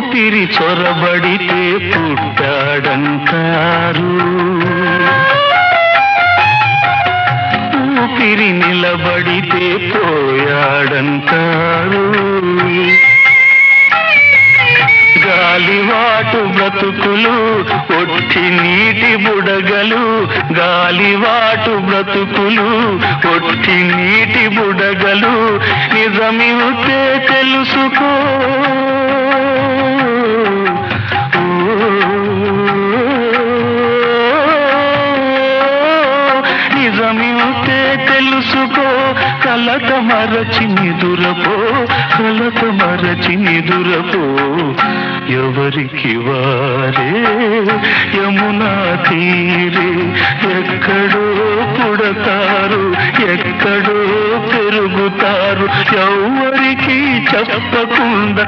ఊపిరి చొరబడితే పుట్టాడంటారు. ఊపిరి నిలబడితే పోయాడంటారు. గాలివాటు బ్రతుకులు ఒట్టి నీటి బుడగలు. గాలివాటు బ్రతుకులు ఒట్టి నీటి బుడగలు. నిజమితే తెలుసుకో. నిజమితే తెలుసుకో కలత మరచి నిదురపో కలత మరచి నిదురపో. ఎవరికి వారే యమునా తీరే ఎక్కడో పుడతారు ఎక్కడో పెరుగుతారు. ఎవరికి చెప్పకుండా